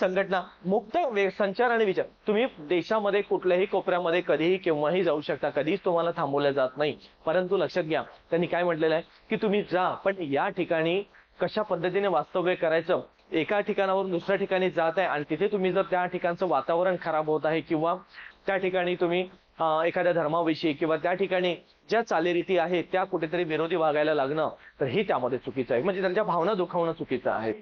संघटना मुक्त संचार आणि विचार. तुम्ही देशामध्ये कुठल्याही कोपऱ्यामध्ये कधीही केव्हाही जाऊ शकता. कधीच तुम्हाला थांबवलं जात नाही. परंतु लक्षात घ्या त्यांनी काय म्हटलेलं आहे? की तुम्ही जा पण या ठिकाणी कशा पद्धतीने वास्तव्य करायचं? एका ठिकाणावरून दुसऱ्या ठिकाणी जात आहे आणि तिथे तुम्ही जर त्या ठिकाणचं वातावरण खराब होत आहे किंवा त्या ठिकाणी तुम्ही एखाद्या धर्माविषयी किंवा त्या ठिकाणी ज्या चालीरीती आहेत त्या कुठेतरी विरोधी वागायला लागणं तर हे त्यामध्ये चुकीचं आहे. म्हणजे त्यांच्या भावना दुखावणं चुकीचं आहे.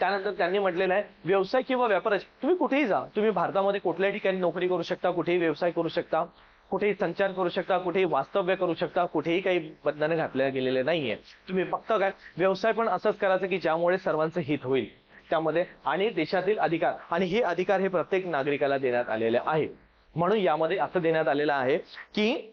त्यानंतर त्यांनी म्हटलेलं आहे व्यवसाय किंवा व्यापाराची तुम्ही कुठेही जा तुम्ही भारतामध्ये कुठल्याही ठिकाणी नोकरी करू शकता कुठेही व्यवसाय करू शकता कुठेही संचार करू शकता कुठेही वास्तव्य करू शकता कुठेही काही बंधने घातल्या गेलेले नाहीये. तुम्ही फक्त काय व्यवसाय पण असंच करायचं की ज्यामुळे सर्वांचं हित होईल. त्यामध्ये आणि देशातील अधिकार आणि हे अधिकार हे प्रत्येक नागरिकाला देण्यात आलेले आहे. म्हणून यामध्ये असं देण्यात आलेलं आहे की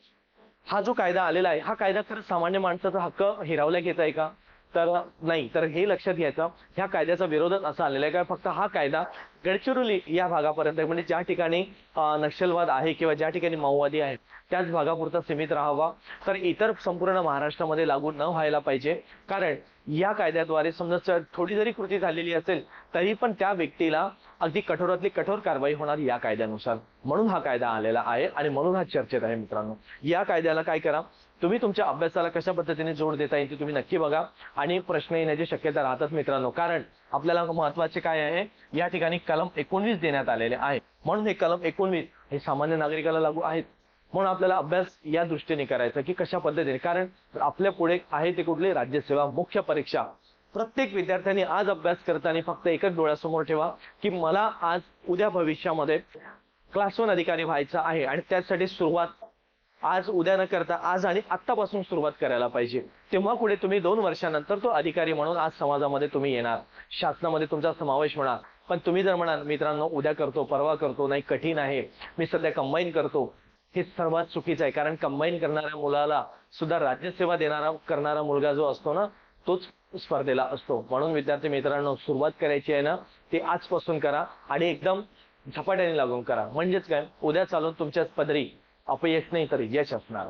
हा जो कायदा आलेला आहे हा कायदा खरं सामान्य माणसाचा हक्क हिरावला घेत आहे का? तर नाही तर हे लक्षात घ्यायचं. ह्या कायद्याचा विरोधच असा आलेला आहे. का फक्त हा कायदा गडचिरोली या भागापर्यंत म्हणजे ज्या ठिकाणी नक्षलवाद आहे किंवा ज्या ठिकाणी माओवादी आहेत त्याच भागापुरता सीमित राहावा. तर इतर संपूर्ण महाराष्ट्रामध्ये लागू न व्हायला पाहिजे. कारण या कायद्याद्वारे समजा थोडी जरी कृती झालेली असेल तरी पण त्या व्यक्तीला अगदी कठोरातली कठोर कारवाई होणार या कायद्यानुसार. म्हणून हा कायदा आलेला आहे आणि म्हणून हा चर्चेत आहे मित्रांनो. या कायद्याला काय करा तुम्ही तुमच्या अभ्यासाला कशा पद्धतीने जोड देता येईल ते तुम्ही नक्की बघा आणि प्रश्न येण्याची शक्यता राहतात मित्रांनो. कारण आपल्याला महत्त्वाचे काय आहे या ठिकाणी कलम एकोणवीस देण्यात आलेले आहे. म्हणून हे कलम एकोणवीस हे सामान्य नागरिकाला लागू आहेत. म्हणून आपल्याला अभ्यास या दृष्टीने करायचा की कशा पद्धतीने. कारण आपल्या पुढे आहे ते कुठली? राज्यसेवा मुख्य परीक्षा. प्रत्येक विद्यार्थ्यांनी आज अभ्यास करताना फक्त एकच डोळ्यासमोर ठेवा की मला आज उद्या भविष्यामध्ये क्लास वन अधिकारी व्हायचं आहे आणि त्यासाठी सुरुवात आज उद्या न करता आज आणि आत्तापासून सुरुवात करायला पाहिजे. तेव्हा पुढे तुम्ही दोन वर्षानंतर तो अधिकारी म्हणून आज समाजामध्ये तुम्ही येणार. शासनामध्ये तुमचा समावेश होणार. पण तुम्ही जर म्हणाल मित्रांनो उद्या करतो परवा करतो नाही कठीण आहे. मी सध्या कंबाईन करतो. हे सर्वात चुकीचं आहे. कारण कंबाईन करणाऱ्या मुलाला सुद्धा राज्यसेवा देणारा करणारा मुलगा जो असतो ना तोच स्पर्धेला असतो. म्हणून विद्यार्थी मित्रांनो सुरुवात करायची आहे ना ते आजपासून करा आणि एकदम झपाट्याने लागून करा. म्हणजेच काय? उद्या चालून तुमच्याच पदरी अपयश नाही तर यश असणार.